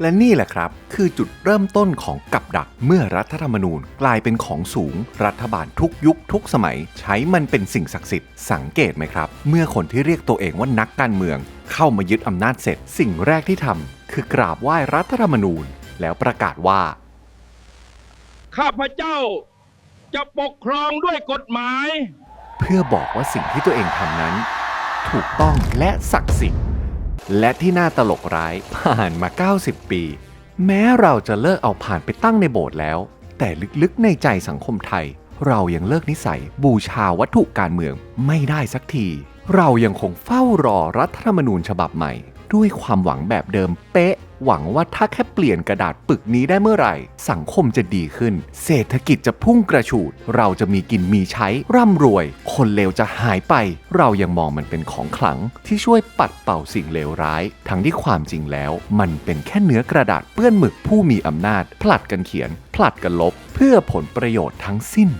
และนี่แหละครับ คือจุดเริ่มต้นของกับดักเมื่อรัฐธรรมนูญกลายเป็นของสูง รัฐบาลทุกยุคทุกสมัย ใช้มันเป็นสิ่งศักดิ์สิทธิ์สังเกตไหมครับ เมื่อคนที่เรียกตัวเองว่านักการเมือง เข้ามายึดอำนาจเสร็จ สิ่งแรกที่ทำคือกราบไหว้รัฐธรรมนูญ แล้วประกาศว่า ข้าพเจ้าจะปกครองด้วยกฎหมาย เพื่อบอกว่าสิ่งที่ตัวเองทำนั้น ถูกต้องและศักดิ์สิทธิ์ และที่น่าตลกร้ายผ่านมา 90 ปี แม้เราจะเลิกเอาผ่านไปตั้งในโบสถ์แล้ว แต่ลึกๆในใจสังคมไทย เรายังเลิกนิสัยบูชาวัตถุการเมืองไม่ได้สักที เรายังคงเฝ้ารอรัฐธรรมนูญฉบับใหม่ ด้วยความหวังแบบเดิมเป๊ะ หวังว่าถ้าแค่เปลี่ยนกระดาษปึกนี้ได้เมื่อไหร่ สังคมจะดีขึ้น เศรษฐกิจจะพุ่งกระฉูด เราจะมีกินมีใช้ร่ำรวย คนเลวจะหายไป เรายังมองมันเป็นของขลัง ที่ช่วยปัดเป่าสิ่งเลวร้าย ทั้งที่ความจริงแล้ว มันเป็นแค่เนื้อกระดาษเปื้อนหมึกผู้มีอำนาจ ผลัดกันเขียน ผลัดกันลบ เพื่อผลประโยชน์ทั้งสิ้น